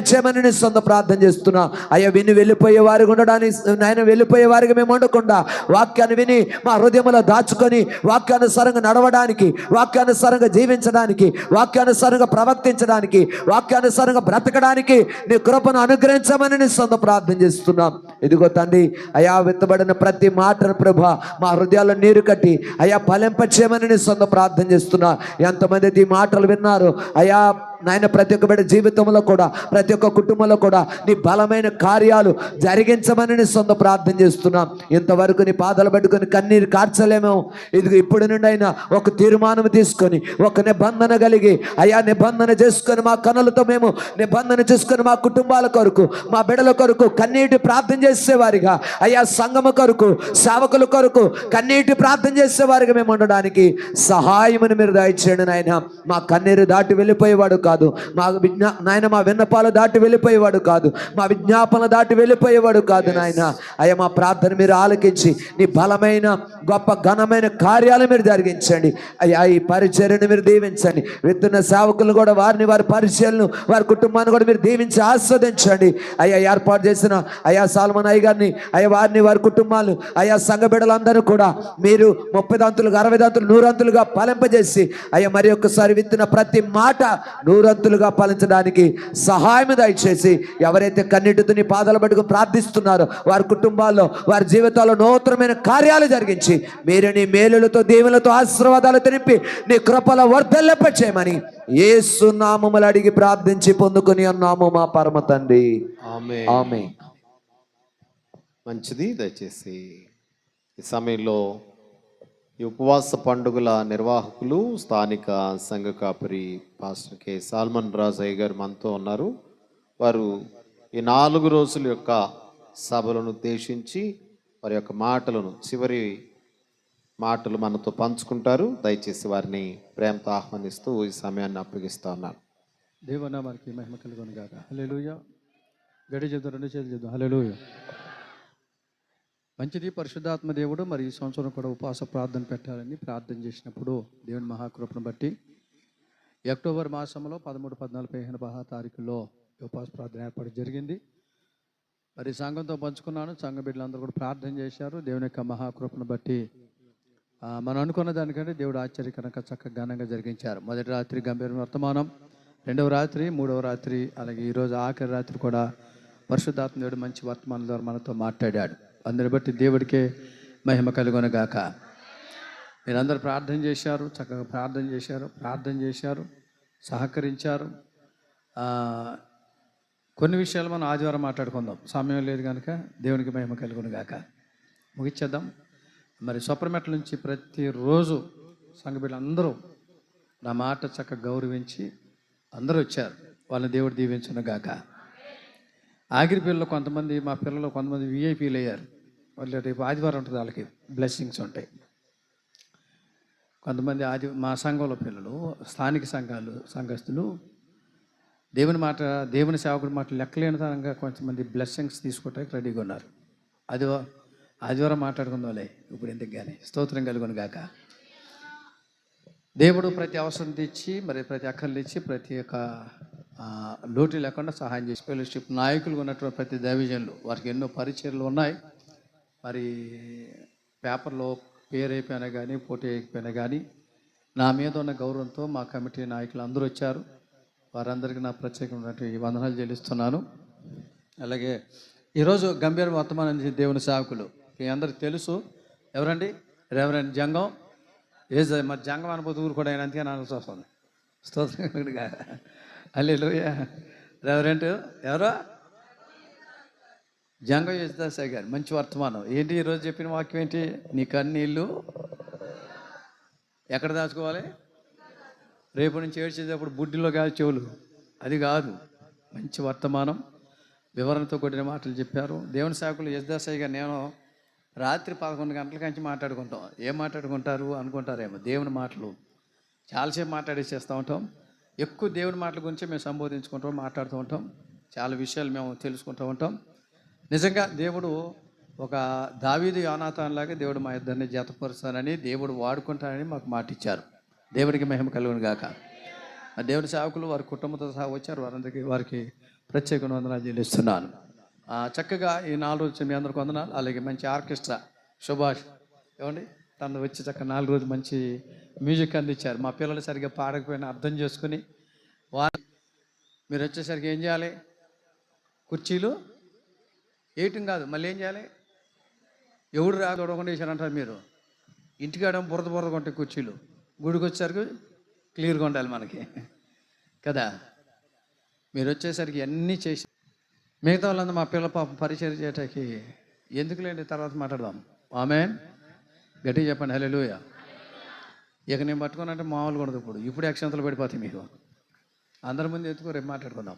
ఫలింపచేయమని నీ సొంత ప్రార్థన చేస్తున్నా. అయ్యా విని వెళ్ళిపోయే వారికి ఉండడానికి నాయన వెళ్ళిపోయే వారికి మేము ఉండకుండా వాక్యాన్ని విని మా హృదయంలో దాచుకొని వాక్యానుసారంగా నడవడానికి వాక్యానుసారంగా జీవించడానికి వాక్యానుసారంగా ప్రవర్తించడానికి వాక్యానుసారంగా బ్రతకడానికి నీ కృపను అనుగ్రహించమని నీ సొంత ప్రార్థన చేస్తున్నాం. ఇదిగో తండ్రి అయా విత్తబడిన ప్రతి మాటను ప్రభ మా హృదయాల్లో నీరు కట్టి అయా ఫలింపచేయమని నీ సొంత ప్రార్థన చేస్తున్నా. ఎంతమంది ఈ మాటలు విన్నారు అయా నాయన ప్రతి ఒక్క బిడ్డ జీవితంలో కూడా ప్రతి ఒక్క కుటుంబంలో కూడా నీ బలమైన కార్యాలు జరిగించమని నీ సొంత ప్రార్థన చేస్తున్నాం. ఇంతవరకు నీ పాదాలు పట్టుకొని కన్నీరు కార్చలేమో. ఇది ఇప్పుడు నుండి అయినా ఒక తీర్మానం తీసుకొని ఒక నిబంధన కలిగి అయా నిబంధన చేసుకొని మా కనులతో మేము నిబంధన చేసుకొని మా కుటుంబాల కొరకు మా బిడల కొరకు కన్నీటి ప్రార్థన చేసేవారిగా అయ్యా సంగమ కొరకు సేవకుల కొరకు కన్నీటి ప్రార్థన చేసేవారిగా మేము ఉండడానికి సహాయమని మీరు దయచేయండి నాయన. మా కన్నీరు దాటి వెళ్ళిపోయేవాడు కాదు. మా విజ్ఞా నాయన మా విన్నపాలు దాటి వెళ్ళిపోయేవాడు కాదు. మా విజ్ఞాపన దాటి వెళ్ళిపోయేవాడు కాదు నాయన. అయ్యా మా ప్రార్థన మీరు ఆలకించి నీ బలమైన గొప్ప ఘనమైన కార్యాలు మీరు జరిగించండి. అయ్యా ఈ పరిచర్యను మీరు దీవించండి. విత్తున్న సేవకులను కూడా వారిని వారి పరిచయలను వారి కుటుంబాన్ని కూడా మీరు దీవించి ఆస్వాదించండి. అయ్యా ఏర్పాటు చేసిన అయ్యా సాల్మన్ అయ్య గారిని అయ్యా వారిని వారి కుటుంబాలు అయ్యా సంఘ బిడ్డలందరూ కూడా మీరు ముప్పై దంతులుగా అరవై దంతులు నూరంతులుగా ఫలింపజేసి అయ్యా మరి ఒక్కసారి విత్తిన ప్రతి మాట నూరంతులుగా ఫలించడానికి సహాయం దయచేసి ఎవరైతే కన్నీటితో నీ పాదాలు పట్టుకు ప్రార్థిస్తున్నారో వారి కుటుంబాల్లో వారి జీవితాల్లో నూతనమైన కార్యాలు జరిగించి మీరు నీ మేలులతో దీవులతో ఆశీర్వాదాలు తినిపి నీ కృపల వర్ధల్లెప్ప చేయమని ఏసు నామములు అడిగి ప్రార్థించి పొందుకుని అన్నాము మా పరమ తండ్రి. ఆమె మంచిది దయచేసి ఈ సమయంలో ఈ ఉపవాస పండుగల నిర్వాహకులు స్థానిక సంఘ కాపరి పాస్టర్ కె. సాల్మన్ రాజయ్య గారు మనతో ఉన్నారు. వారు ఈ నాలుగు రోజుల యొక్క సభలను ఉద్దేశించి వారి యొక్క మాటలను చివరి మాటలు మనతో పంచుకుంటారు. దయచేసి వారిని ప్రేమతో ఆహ్వానిస్తూ ఈ సమయాన్ని అప్పగిస్తా ఉన్నాను. దేవనామానికి మహిమ కలుగును కాక హల్లెలూయా. గడి చేద్దాం రెండు చేతులు చేద్దాం. హల్లెలూయా. మంచిది పరిశుద్ధాత్మ దేవుడు మరి ఈ సంవత్సరం కూడా ఉపవాస ప్రార్థన పెట్టాలని ప్రార్థన చేసినప్పుడు దేవుని మహాకృపను బట్టి అక్టోబర్ మాసంలో పదమూడు పద్నాలుగు పదిహేను పదహారు తారీఖుల్లో ఉపవాస ప్రార్థన ఏర్పాటు జరిగింది. మరి సంఘంతో పంచుకున్నాను సంఘ బిడ్డలందరూ కూడా ప్రార్థన చేశారు. దేవుని యొక్క మహాకృపను బట్టి మనం అనుకున్న దానికంటే దేవుడు ఆశ్చర్యకరంగా చక్కగా ఘనంగా జరిగించారు. మొదటి రాత్రి గంభీర వర్తమానం రెండవ రాత్రి మూడవ రాత్రి అలాగే ఈరోజు ఆఖరి రాత్రి కూడా పరిశుద్ధాత్మ దేవుడు మంచి వర్తమానం ద్వారా మనతో మాట్లాడాడు. అందరిని బట్టి దేవుడికే మహిమ కలుగొనగాక. మీరందరూ ప్రార్థన చేశారు చక్కగా ప్రార్థన చేశారు ప్రార్థన చేశారు సహకరించారు. కొన్ని విషయాలు మనం ఆదివారం మాట్లాడుకుందాం. సమయం లేదు కనుక దేవునికి మహిమ కలుగునుగాక. ముగిచ్చేద్దాం. మరి సొప్రమెట్ల నుంచి ప్రతిరోజు సంఘ నా మాట చక్కగా గౌరవించి అందరూ వచ్చారు. వాళ్ళని దేవుడు దీవించునుగాక. గాక ఆగిరి పిల్లలు కొంతమంది మా పిల్లలు కొంతమంది విఐపీలు అయ్యారు. వాళ్ళు రేపు ఆదివారం ఉంటుంది వాళ్ళకి. బ్లెస్సింగ్స్ ఉంటాయి. కొంతమంది ఆది మా సంఘంలో పిల్లలు స్థానిక సంఘాలు సంఘస్థులు దేవుని మాట దేవుని సేవకుడి మాట లెక్కలేనితనంగా కొంతమంది బ్లెస్సింగ్స్ తీసుకోవటానికి రెడీగా ఉన్నారు. అది ఆదివారం మాట్లాడుకుందాంలే ఇప్పుడు ఎందుకు కానీ స్తోత్రం కలుగును గాక. దేవుడు ప్రతి అవసరం తెచ్చి మరి ప్రతి అక్కర్లు ఇచ్చి ప్రతి ఒక్క లోటు లేకుండా సహాయం చేసి ఫెలోషిప్ నాయకులు ఉన్నటువంటి ప్రతి దైవజనులు వారికి ఎన్నో పరిచయలు ఉన్నాయి. మరి పేపర్లో పేరు అయిపోయినా కానీ పోటీ అయిపోయినా కానీ నా మీద ఉన్న గౌరవంతో మా కమిటీ నాయకులు అందరూ వచ్చారు. వారందరికీ నా ప్రత్యేకమైనటువంటి వందనాలు చెల్లిస్తున్నాను. అలాగే ఈరోజు గంభీర వర్తమానం దేవుని సేవకులు మీ అందరికి తెలుసు. ఎవరండి? రెవరెండ్ జంగం. ఏ మరి జంగం అనుభూతి ఊరు కూడా ఆయన అందుకే నాకు వస్తుంది స్తోత్రంగా అల్లే రెవరెంట్ ఎవరో? జంగ యేసుదాసాయి గారు మంచి వర్తమానం. ఏంటి ఈరోజు చెప్పిన వాక్యం ఏంటి? నీ కన్నీళ్ళు ఎక్కడ దాచుకోవాలి? రేపు నుంచి ఏడ్చేటప్పుడు బుడ్డిలో కాదు చెవులు. అది కాదు. మంచి వర్తమానం. వివరణతో కూడిన మాటలు చెప్పారు. దేవుని సేవకులు యజ్దాసయ్య గారు నేను రాత్రి పదకొండు గంటల నుంచి మాట్లాడుకుంటాం. ఏం మాట్లాడుకుంటారు అనుకుంటారేమో దేవుని మాటలు. చాలాసేపు మాట్లాడేసేస్తూ ఉంటాం. ఎక్కువ దేవుని మాటల గురించి మేము సంబోధించుకుంటాం మాట్లాడుతూ ఉంటాం. చాలా విషయాలు మేము తెలుసుకుంటూ ఉంటాం. నిజంగా దేవుడు ఒక దావీదు యోనాథాన్ లాగా దేవుడు మా ఇద్దరిని జతపరుస్తానని దేవుడు వాడుకుంటానని మాకు మాట ఇచ్చారు దేవుడికి మహిమ కలుగును గాక. ఆ దేవుడి సేవకులు వారి కుటుంబంతో సహా వచ్చారు. వారందరికీ వారికి ప్రత్యేక వందనాలు చెల్లిస్తున్నాను. చక్కగా ఈ నాలుగు రోజులు మీ అందరికి వందనాలు. అలాగే మంచి ఆర్కెస్ట్రా. సుభాష్ ఏమండి? తను వచ్చి చక్క నాలుగు రోజులు మంచి మ్యూజిక్ అందించారు. మా పిల్లలు సరిగ్గా పాడకపోయినా అర్థం చేసుకుని వారు మీరు వచ్చేసరికి ఏం చేయాలి? కుర్చీలు? వేయటం కాదు మళ్ళీ ఏం చేయాలి? ఎవడు రా చూడకుండా వేసారంటారు మీరు. ఇంటికాడ బురద బురద కొంటే కుర్చీలు. గుడికి వచ్చేసరికి క్లియర్గా ఉండాలి మనకి. కదా? మీరు వచ్చేసరికి అన్నీ చేసి మిగతా వాళ్ళందరూ మా పిల్లల పాపం పరిచయం చేయటానికి ఎందుకులేండి? తర్వాత మాట్లాడదాం. ఆమె గట్టిగా చెప్పండి హలో ఇక నేను పట్టుకున్నట్టే మామూలుగా ఉండదు ఇప్పుడు. ఇప్పుడు అక్షంతలు పడిపోతాయి మీకు. అందరి ముందు ఎత్తుకో రేపు మాట్లాడుకుందాం.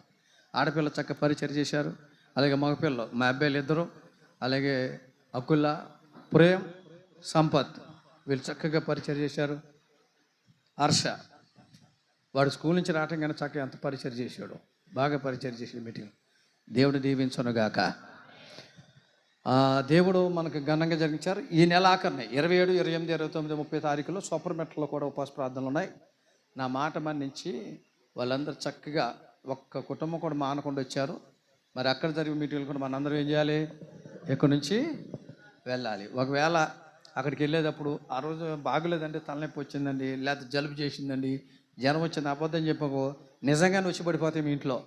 ఆడపిల్ల చక్క పరిచయం చేశారు. అలాగే మగపిల్లలు మా అబ్బాయిలు ఇద్దరు. అలాగే అకుల్లా ప్రేమ్ సంపత్. వీళ్ళు చక్కగా పరిచయం చేశారు. హర్ష వాడు స్కూల్ నుంచి రావటం కానీ చక్కగా ఎంత పరిచయం చేశాడు. బాగా పరిచయం చేసి మీటింగ్. దేవుడు దీవించను గాక దేవుడు మనకు ఘనంగా జరిగించారు. ఈ నెల ఆఖరిని ఇరవై ఏడు ఇరవై ఎనిమిది ఇరవై తొమ్మిది ముప్పై తారీఖులో సూపర్మెట్లో కూడా ఉపవాస ప్రార్థనలు ఉన్నాయి. నా మాట మన్నించి వాళ్ళందరూ చక్కగా ఒక్క కుటుంబం కూడా మానకుండా వచ్చారు. మరి అక్కడ జరిగే మీటింగ్లు కూడా మనందరం ఏం చేయాలి? ఇక్కడి నుంచి? వెళ్ళాలి. ఒకవేళ అక్కడికి వెళ్ళేటప్పుడు ఆ రోజు బాగులేదండి తలనొప్పి వచ్చిందండి లేకపోతే జలుబు చేసిందండి జ్వరం వచ్చింది అబద్ధం చెప్పకు. నిజంగానే వచ్చి పడిపోతాయి మీ ఇంట్లో.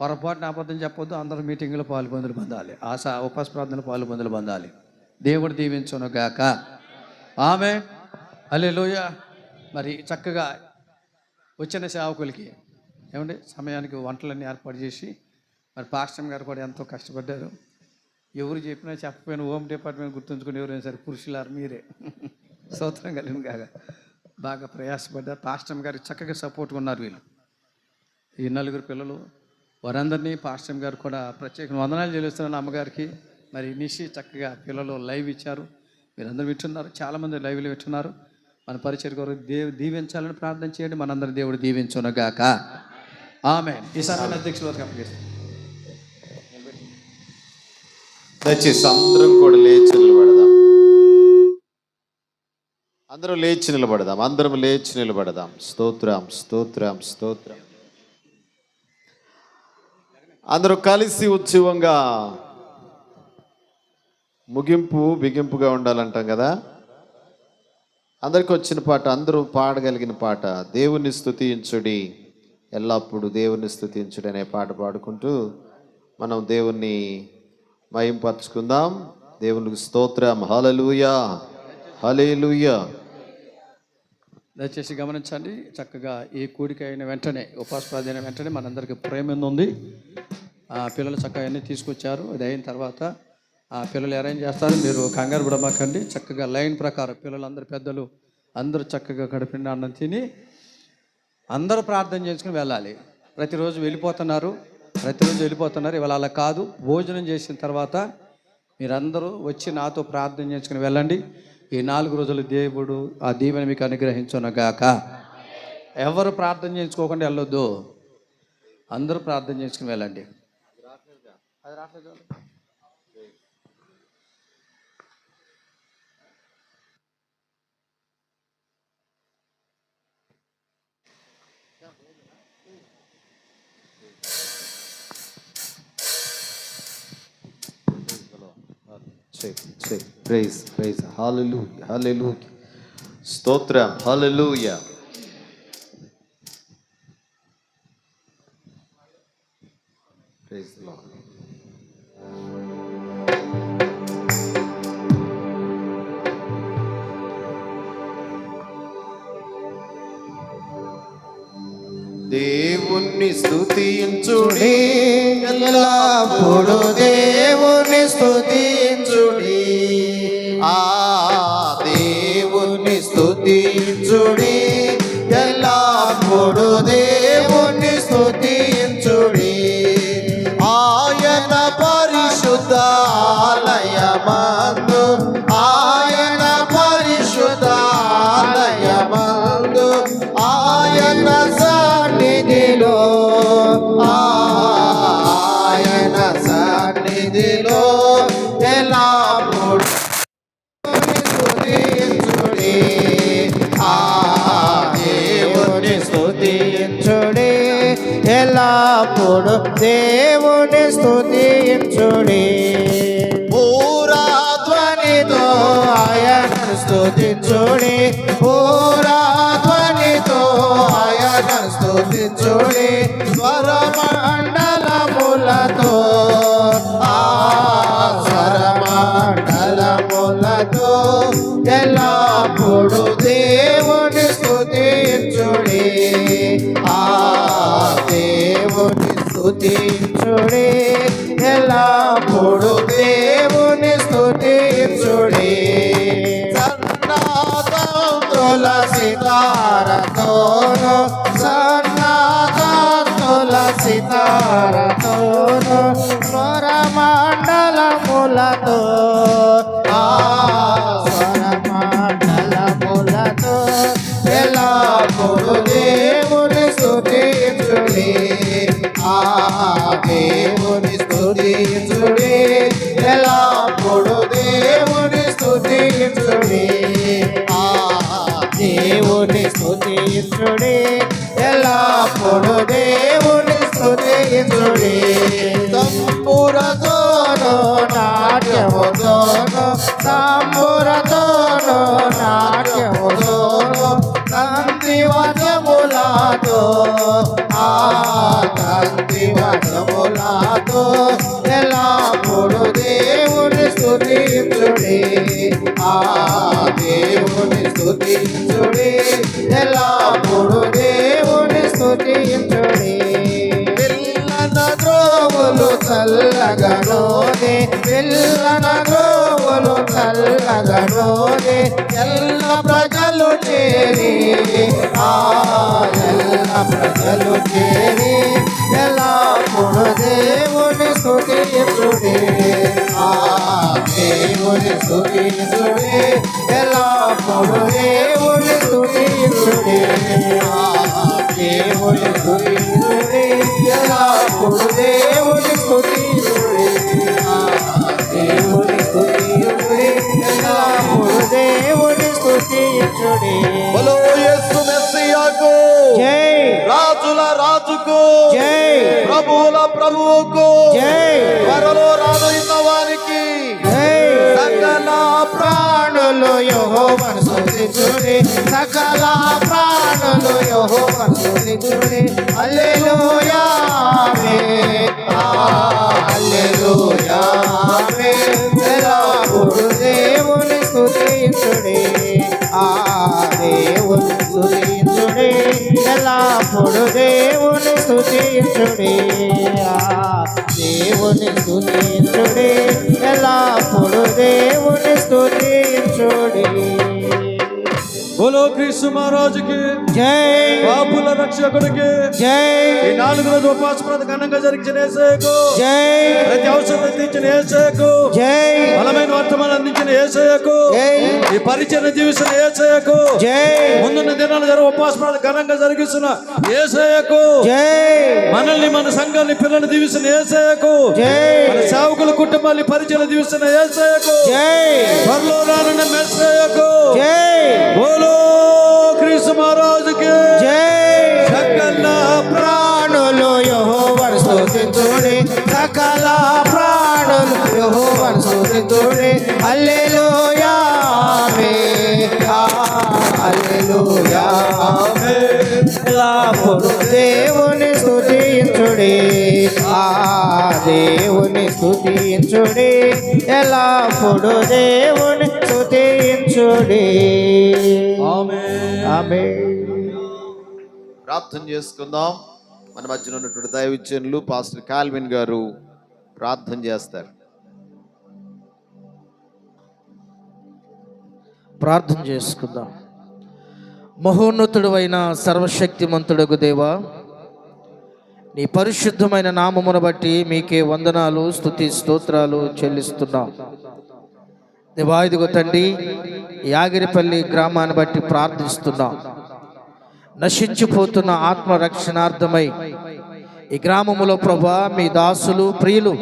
పొరపాటున అబద్ధం చెప్పొద్దు అందరూ మీటింగ్లో పాల్పొందులు పొందాలి. ఆశ ఉపాస ప్రార్థనలు పాల్పొందులు పొందాలి. దేవుడు దీవించును గాక. ఆమె అలే మరి చక్కగా వచ్చిన సేవకులకి ఏమండి సమయానికి వంటలన్నీ ఏర్పాటు చేసి మరి పాక్షం గారు కూడా ఎంతో కష్టపడ్డారు. ఎవరు చెప్పినా చెప్పపోయినా హోమ్ డిపార్ట్మెంట్ గుర్తుంచుకుని ఎవరైనా సరే పురుషులారు మీరే. సూత్రం కలిగింది కాగా బాగా ప్రయాసపడ్డారు. పాస్టమ్ గారికి చక్కగా సపోర్ట్గా ఉన్నారు వీళ్ళు. ఈ నలుగురు పిల్లలు వారందరినీ పాస్టమ్ గారు కూడా ప్రత్యేక వందనాలు చెల్లిస్తున్నాను అమ్మగారికి. మరి నిషి చక్కగా పిల్లలు లైవ్ ఇచ్చారు. మీరందరూ వింటున్నారు. చాలామంది లైవ్లో వింటున్నారు. మన పరిచయం కొరకు దేవు దీవించాలని ప్రార్థన చేయండి. మనందరం దేవుడు దీవించునగాక ఆమె ఈసారి అధ్యక్షులు అధ్యక్షుల దయచేసి అందరం కూడా లేచి నిలబడదాం. అందరం లేచి నిలబడదాం. అందరం లేచి నిలబడదాం. స్తోత్రం స్తోత్రం స్తోత్రం. అందరూ కలిసి ఉత్సవంగా ముగింపు బిగింపుగా ఉండాలంటాం కదా? అందరికి వచ్చిన పాట అందరూ పాడగలిగిన పాట దేవుని స్థుతించుడి ఎల్లప్పుడూ దేవుని స్థుతించుడి అనే పాట పాడుకుంటూ మనం దేవుణ్ణి మయంపరుచుకుందాం దేవునికి స్తోత్రం. హలలుయా హలేలుయా దయచేసి గమనించండి చక్కగా ఈ కూడిక అయిన వెంటనే ఉపాస అయిన వెంటనే మనందరికీ ప్రేమ ఉంది. ఆ పిల్లలు చక్కగా అన్నీ తీసుకొచ్చారు. అది అయిన తర్వాత ఆ పిల్లలు అరేంజ్ చేస్తారు. మీరు కంగారు పడమాకండి. చక్కగా లైన్ ప్రకారం పిల్లలందరూ పెద్దలు అందరూ చక్కగా గడిపిన అన్నం తిని అందరూ ప్రార్థన చేసుకుని వెళ్ళాలి. ప్రతిరోజు వెళ్ళిపోతున్నారు. ప్రతిరోజు వెళ్ళిపోతున్నారు. ఇవాళ అలా కాదు. భోజనం చేసిన తర్వాత మీరందరూ వచ్చి నాతో ప్రార్థన చేసుకుని వెళ్ళండి. ఈ నాలుగు రోజులు దేవుడు ఆ దీవెన మీకు అనుగ్రహించునగాక. ఎవరు ప్రార్థన చేయించుకోకుండా వెళ్ళొద్దు. అందరూ ప్రార్థన చేసుకుని వెళ్ళండి. ప్రైజ్ ప్రైజ్ హల్లెలూయా హల్లెలూయా స్తోత్రం హల్లెలూయా ఎల్లప్పుడు దేవుని స్తుతించుడి? పూరాధ్వనితో ఆయన స్థుతించుడి పూరాధ్వనితో ఆయనను స్తుతించుడి. స్వరమండలములతో ఆ స్వరమండలములతో ఎల్లప్పుడు దేవుని స్థుతించుడి ఆ దేవుని స్తుతించుడి ఎల్లప్పుడు దేవుని స్తుతించుడి. సన్నాదం తులసి తారతోను సన్నాదం తులసి తారతోను స్వరమండలములతో దేవుని స్తుతించుడి ఎల్లప్పుడు దేవుని స్తుతించుడి ఆ దేవుని స్తుతించుడి ఎల్లప్పుడు దేవుని స్తుతించుడి తంబురతోను నాట్యముతోను తంతి వచములతో ఎల్లప్పుడు దేవుని స్తుతించుడి? ఆ దేవుని స్తుతించుడి. ఎల్లప్పుడు దేవుని స్తుతించుడి? పిల్లన ద్రోవులు చల్లగనోనే పిల్లన ద్రోవులు చల్లగనోనే ఎల్ల ప్రజలు చేరి. ఆ ఎల్ల ప్రజలు చేరి. ఎల్లప్పుడు దేవుని స్తుతించుడి ఆ దేవుని స్తుతించుడి ఎల్లప్పుడు దేవుని స్తుతించుడి ఆ దేవుని ఎల్లప్పుడు బలో యేసు మెస్సియాకు జై రాజుల రాజుకు జై ప్రభువుల ప్రభువుకు జై త్వరలో రానున్న వారికి ప్రాణులు యెహోవాను స్తుతించుడి. సకల ప్రాణులు యెహోవాను స్తుతించుడి. హల్లెలూయా ఆమేన్. స్తుతించుడి ఆ దేవుని స్తుతించుడి ఎల్లప్పుడు దేవుని స్తుతించుడి ఆ దేవుని స్తుతించుడి ఎల్లప్పుడు దేవుని స్తుతించుడి బోలో క్రీస్తు మహారాజుకి జై. పాపుల రక్షకుడికి జై. ఈ నాలుగు రోజు వ్రతం ఘనంగా జరిగించిన ఏసయ్యకు జై. ప్రతి అవసరం అందించిన ఏసయ్యకు జై. బలమైన వర్తమానం జై. ఈ పరిచయం జీవిస్తున్న ఏసయ్యకు జై. ముందున్న దినాలు జరుగు వ్రతం ఘనంగా జరిగిస్తున్న ఏసయ్యకు జై. మనల్ని మన సంఘాన్ని పిల్లల్ని దీవిస్తున్న ఏసయ్యకు జై. మన సేవకుల కుటుంబాన్ని పరిచయం దీవిస్తున్న ఏసయ్యకు జై. త్వరలో రానున్న మెస్సయ్యకు జై. బోలో క్రీస్తు మహారాజుకి జై. సకల యెహోవాను స్తుతించుడి. హల్లెలూయా ఆమేన్. ఆ, హల్లెలూయా ఎల్లప్పుడు దేవుని స్తుతించుడి. ఆ దేవుని స్తుతించుడి. ఎల్లప్పుడు దేవుని స్తుతించుడి. ఆమేన్. ఆమేన్. ప్రార్థన చేసుకుందాం. మన మధ్యన ఉన్నటువంటి దైవజనులు పాస్టర్ కాల్విన్ గారు ప్రార్థన చేస్తారు. ప్రార్థన చేసుకుందాం. మహోన్నతుడు అయిన సర్వశక్తిమంతుడకు దేవా నీ పరిశుద్ధమైన నామమును బట్టి మీకే వందనాలు స్తుతి స్తోత్రాలు చెల్లిస్తున్నాం. దివాయిదిగో తండ్రి యాగిరిపల్లి గ్రామాన్ని బట్టి ప్రార్థిస్తున్నాం. నశించిపోతున్న ఆత్మ రక్షణార్థమై ఈ గ్రామములో ప్రభా మీ దాసులు ప్రియులు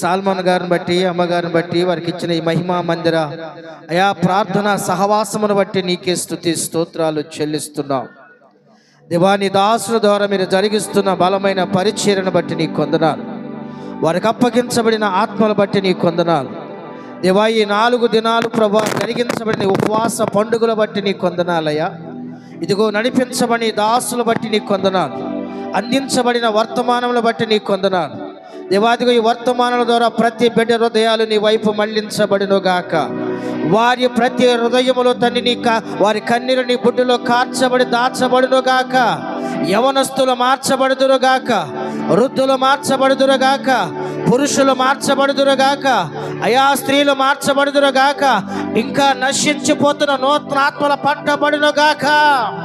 సాల్మాన్ గారిని బట్టి అమ్మగారిని బట్టి వారికి ఇచ్చిన ఈ మహిమా మందిర. అయా ప్రార్థన సహవాసమును బట్టి నీకే స్థుతి స్తోత్రాలు చెల్లిస్తున్నాం. దివాని దాసుల ద్వారా మీరు జరిగిస్తున్న బలమైన పరిచయను బట్టి నీకు కొందనాలు. వారికి అప్పగించబడిన ఆత్మల బట్టి నీకు కొందనాలు. దివా ఈ నాలుగు దినాలు ప్రభా జరిగించబడిన ఉపవాస పండుగల బట్టి నీకు కొందనాలయ్యా. ఇదిగో నడిపించబడి దాసుల బట్టి నీకు కొందనాలు. అందించబడిన వర్తమానముల బట్టి నీకు కొందనాలు. దేవాదిగో ఈ వర్తమానాల ద్వారా ప్రతి బిడ్డ హృదయాలు నీ వైపు మళ్ళించబడిను గాక. వారి ప్రతి హృదయములో తండ్రి నీ కా వారి కన్నీరు నీ బుడ్డులో కార్చబడి దాచబడును గాక. యవనస్తులు మార్చబడుదురు గాక. వృద్ధులు మార్చబడుదురు గాక. పురుషులు మార్చబడుదురు గాక. అయా స్త్రీలు మార్చబడుదురు గాక. ఇంకా నశించిపోతున్న నూతన ఆత్మల పట్టబడును గాక.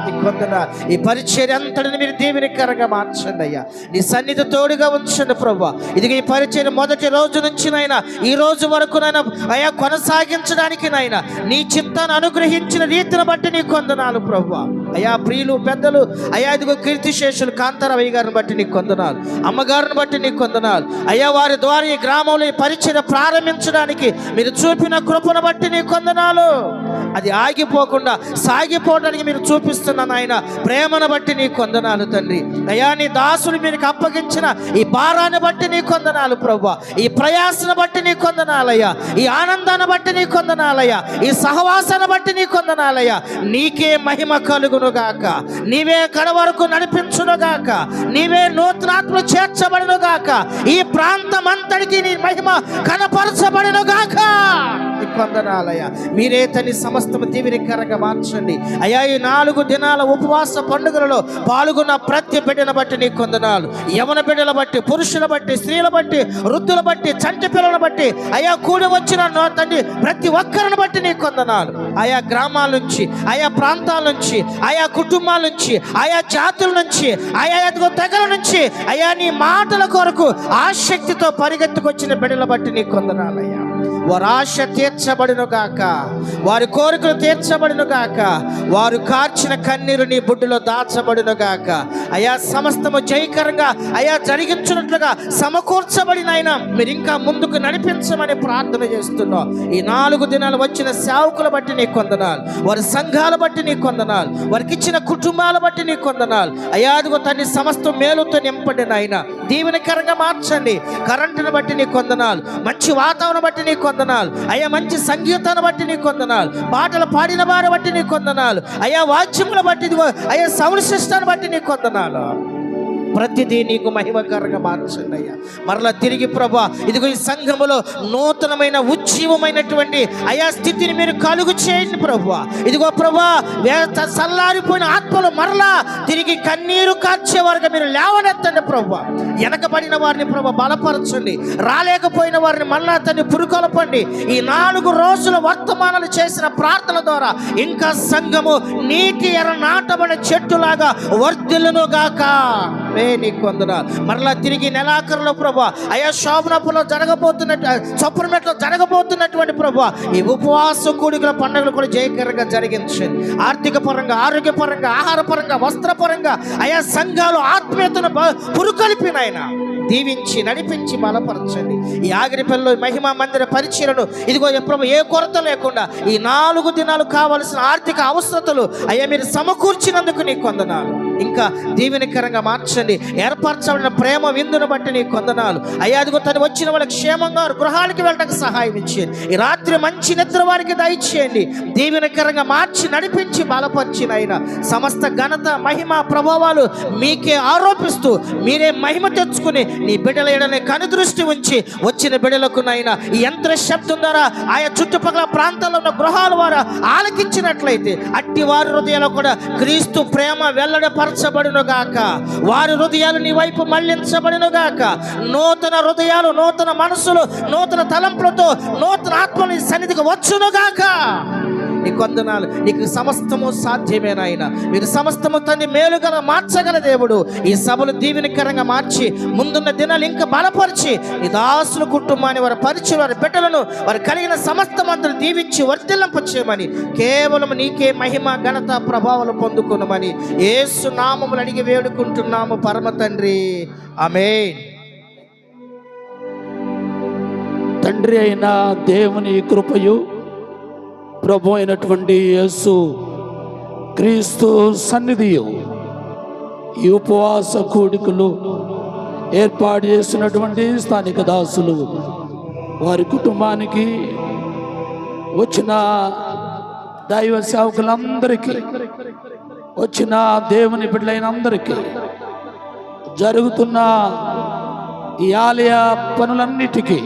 ఈ ఈ పరిచయం అంతటిని మీరు దీవెనికరంగా మార్చండి అయ్యా. నీ సన్నిధి తోడుగా ఉంచండి ప్రభు ఇది ఈ పరిచయం మొదటి రోజు నుంచి నైనా ఈ రోజు వరకు నైనా అయ్యా కొనసాగించడానికి నైనా నీ చిత్తాన్ని అనుగ్రహించిన రీతిని బట్టి నీ కొందనాలు ప్రభు అయా ప్రియులు పెద్దలు అయా ఇదిగో కీర్తిశేషులు కాంతారావయ్య గారిని బట్టి నీకు కొందనాలు అమ్మగారిని బట్టి నీకు కొందనాలు. అయ్యా వారి ద్వారా ఈ గ్రామంలో ఈ పరిచయ ప్రారంభించడానికి మీరు చూపిన కృపను బట్టి నీకు వందనాలు. అది ఆగిపోకుండా సాగిపోవడానికి మీరు చూపిస్తున్న నాయన ప్రేమను బట్టి నీ కొందనాలు తండ్రి. అయ్యా నీ దాసులు మీకు అప్పగించిన ఈ భారాన్ని బట్టి నీ కొందనాలు ప్రభు ఈ ప్రయాసను బట్టి నీ కొందనాలయ్యా. ఈ ఆనందాన్ని బట్టి నీ కొందనాలయ్యా. ఈ సహవాసాన్ని బట్టి నీ కొందనాలయ్యా. నీకే మహిమ కలుగునుగాక. నీవే కడ వరకు నడిపించునుగాక. నీవే నూతనాత్మలు చేర్చబడినగాక. ఈ ప్రాంతం అంతటికి నీ మహిమ కనపరచబడినగాక. నీ కొందనాలయ్యా. మీరే తని సమస్తము దీవెనకరంగా మార్చండి. అయ్యా ఈ నాలుగు దినాల ఉపవాస పండుగలలో పాల్గొన్న ప్రతి బిడ్డను బట్టి నీ కొందనాలు. యవన బిడ్డల బట్టి పురుషుల బట్టి స్త్రీల బట్టి వృద్ధుల బట్టి చంటి పిల్లల బట్టి అయా కూడి వచ్చిన నా తండ్రి ప్రతి ఒక్కరిని బట్టి నీ కొందనాలు. ఆయా గ్రామాల నుంచి ఆయా ప్రాంతాల నుంచి ఆయా కుటుంబాల నుంచి ఆయా జాతుల నుంచి ఆయా తెగల నుంచి అయా నీ మాటల కొరకు ఆసక్తితో పరిగెత్తుకొచ్చిన బిడ్డల బట్టి నీ కొందనాలయ్యా. వారి ఆశ తీర్చబడును గాక. వారి కోరికలు తీర్చబడును గాక. వారు కార్చిన కన్నీరు నీ బుడ్డులో దాచబడును గాక. అయా సమస్తము జయకరంగా అయా జరిగించినట్లుగా సమకూర్చబడిన ఆయన మీరు ఇంకా ముందుకు నడిపించమని ప్రార్థన చేస్తున్నాం. ఈ నాలుగు దినాలు వచ్చిన సేవకుల బట్టి నీ కొందనాలు వారి సంఘాల బట్టి నీ కొందనాలు వారికి ఇచ్చిన కుటుంబాల బట్టి నీ కొందనాలు. అయాదిగో తన్ని సమస్త మేలుతో నింపండి నాయన. దీవెనకరంగా మార్చండి. కరెంటును బట్టి నీ కొందనాలు మంచి వాతావరణం బట్టి నీ కొందనాలు. అయ్యా మంచి సంగీతాన్ని బట్టి నీ కొందనాలు. పాటలు పాడిన వారి బట్టి నీ కొందనాలు. అయ్యా వాద్యముల బట్టి అయ్యా సౌండ్ సిస్టాన్ని బట్టి నీ కొందనాలు. ప్రతిదీ నీకు మహిమకరంగా మార్చండియ్యా మరలా తిరిగి ప్రభా ఇదిగో ఈ సంఘములో నూతనమైన ఉజ్జీవమైనటువంటి అయా స్థితిని మీరు కలుగు చేయండి ప్రభా. ఇదిగో ప్రభా చల్లారిపోయిన ఆత్మలు మరలా తిరిగి కన్నీరు కార్చే వరకు మీరు లేవనెత్తండి ప్రభా. వెనకబడిన వారిని ప్రభా బలపరచండి. రాలేకపోయిన వారిని మళ్ళా తన్ని పురుకొలపండి. ఈ నాలుగు రోజుల వర్తమానాలు చేసిన ప్రార్థన ద్వారా ఇంకా సంఘము నీటి ఎర నాటబడిన చెట్టులాగా వర్ధిల్లును గాక నీకు వందనాలు. మరలా తిరిగి నెలాఖరులో ప్రభా అయా శోభనపులో జరగబోతున్నట్టు చొప్పరమెట్లో జరగబోతున్నటువంటి ప్రభా ఈ ఉపవాస కూడికల పండుగలు కూడా జయకరంగా జరిగించండి. ఆర్థిక పరంగా ఆరోగ్యపరంగా ఆహార పరంగా అయా సంఘాలు ఆత్మీయతను బ- పురుకొల్పినాయన దీవించి నడిపించి బలపరచండి. ఈ ఆగిరిపల్లిలో మహిమా మందిర పరిచయను ఇదిగో ఎప్పుడు ఏ కొరత లేకుండా ఈ నాలుగు దినాలు కావలసిన ఆర్థిక అవసరతలు అయ్యా మీరు సమకూర్చినందుకు నీకు వందనాలు. ఇంకా దీవెనకరంగా మార్చండి. ఏర్పరచబడిన ప్రేమ విందును బట్టి నీకు కొందనాలు. అయ్యా అదిగో తను వచ్చిన వాళ్ళకి క్షేమంగా గృహాలకి వెళ్ళడానికి సహాయం ఇచ్చేయండి. ఈ రాత్రి మంచి నిద్ర వారికి దయచేయండి. దీవెనకరంగా మార్చి నడిపించి బలపరిచిన ఆయన సమస్త ఘనత మహిమ ప్రభావాలు మీకే ఆరోపిస్తూ మీరే మహిమ తెచ్చుకుని నీ బిడ్డల ఎడనే కనుదృష్టి ఉంచి వచ్చిన బిడ్డలకు నైనా ఈ యంత్ర శబ్దం ద్వారా ఆయా చుట్టుపక్కల ప్రాంతాల్లో ఉన్న గృహాల వారు ఆలకించినట్లయితే అట్టి వారి హృదయాలు కూడా క్రీస్తు ప్రేమ వెల్లడపర గాక వారి హృదయాలు నీ వైపు మళ్ళించబడును గాక నూతన హృదయాలు నూతన మనసులు నూతన తలంపులతో నూతన ఆత్మని నీ సన్నిధికి గాక నీకు నీ నీకు సమస్తము సాధ్యమేనాయన మీరు సమస్తము తన్ని మేలుగల మార్చగల దేవుడు. ఈ సభలు దీవెనకరంగా మార్చి ముందున్న దినాలు ఇంకా బలపరిచి నీ దాసుల కుటుంబాన్ని వారి పరిచయం వారి బిడ్డలను వారు కలిగిన సమస్తమంతను దీవించి వర్తిల్లింపచేయమని కేవలం నీకే మహిమ ఘనత ప్రభావాలు పొందుకునమని ఏసు నామములు అడిగి వేడుకుంటున్నాము పరమ తండ్రి. ఆమె తండ్రి అయిన దేవుని కృపయు ప్రభు అయినటువంటి యేసు క్రీస్తు సన్నిధి ఈ ఉపవాస కూడికలు ఏర్పాటు చేసినటువంటి స్థానిక దాసులు వారి కుటుంబానికి వచ్చిన దైవ సేవకులందరికీ వచ్చిన దేవుని బిడ్డలైన అందరికీ జరుగుతున్న ఈ ఆలయ పనులన్నిటికీ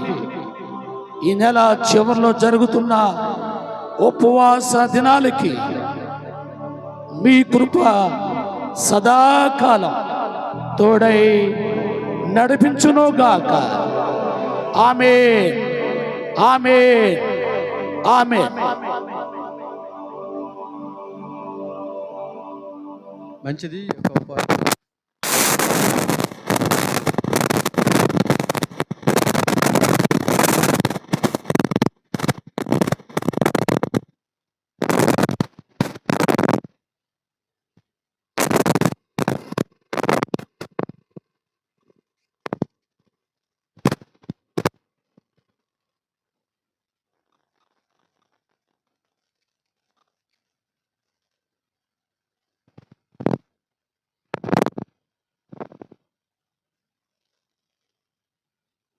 ఈ నెల చివరిలో జరుగుతున్న ఉపవాస దినాలకి మీ కృప సదాకాలం తోడై నడిపించునుగాక. ఆమె ఆమె ఆమె మంచిది